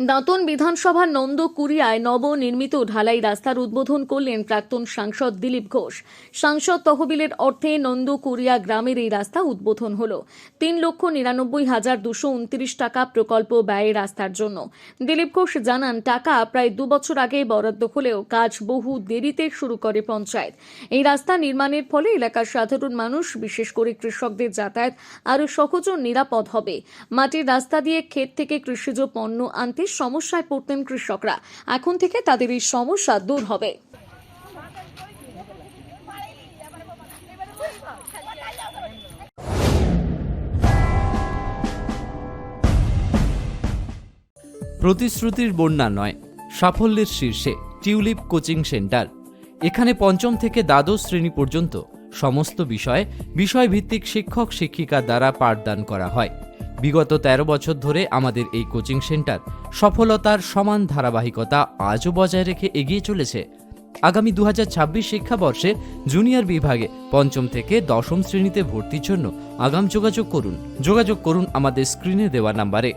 দাঁতন বিধানসভার নন্দ নন্দকুরিয়ায় নবনির্মিত ঢালাই রাস্তার উদ্বোধন করলেন প্রাক্তন সাংসদ দিলীপ ঘোষ। সাংসদ তহবিলের অর্থে নন্দকুরিয়া গ্রামের এই রাস্তা উদ্বোধন হল। তিন লক্ষ নিরানব্বই হাজার দুশো উনত্রিশ টাকা প্রকল্প ব্যয় রাস্তার জন্য। দিলীপ ঘোষ জানান, টাকা প্রায় দু বছর আগে বরাদ্দ হলেও কাজ বহু দেরিতে শুরু করে পঞ্চায়েত। এই রাস্তা নির্মাণের ফলে এলাকার সাধারণ মানুষ, বিশেষ করে কৃষকদের যাতায়াত আরও সহজ ও নিরাপদ হবে। মাটির রাস্তা দিয়ে ক্ষেত থেকে কৃষিজ পণ্য আনতে সমস্যায় পড়তেন কৃষকরা। এখন থেকে তাদের এই সমস্যা দূর হবে। প্রতিশ্রুতির বন্যা নয়, সাফল্যের শীর্ষে টিউলিপ কোচিং সেন্টার। এখানে পঞ্চম থেকে দ্বাদশ শ্রেণি পর্যন্ত সমস্ত বিষয়ে বিষয়ভিত্তিক শিক্ষক শিক্ষিকা দ্বারা পাঠদান করা হয়। বিগত ১৩ বছর ধরে আমাদের এই কোচিং সেন্টার সফলতার সমান ধারাবাহিকতা আজও বজায় রেখে এগিয়ে চলেছে। আগামী দু হাজার ছাব্বিশ শিক্ষাবর্ষে জুনিয়র বিভাগে পঞ্চম থেকে দশম শ্রেণীতে ভর্তির জন্য আগাম যোগাযোগ করুন। যোগাযোগ করুন আমাদের স্ক্রিনে দেওয়া নাম্বারে।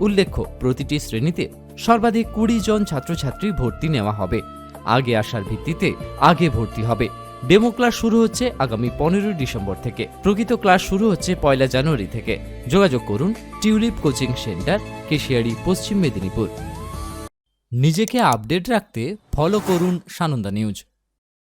উল্লেখ্য, প্রতিটি শ্রেণীতে সর্বাধিক কুড়ি জন ছাত্রছাত্রী ভর্তি নেওয়া হবে। আগে আসার ভিত্তিতে আগে ভর্তি হবে। ডেমো ক্লাস শুরু হচ্ছে আগামী পনেরোই ডিসেম্বর থেকে। প্রকৃত ক্লাস শুরু হচ্ছে পয়লা জানুয়ারি থেকে। যোগাযোগ করুন টিউলিপ কোচিং সেন্টার, কেশিয়ারি, পশ্চিম মেদিনীপুর। নিজেকে আপডেট রাখতে ফলো করুন সানন্দা নিউজ।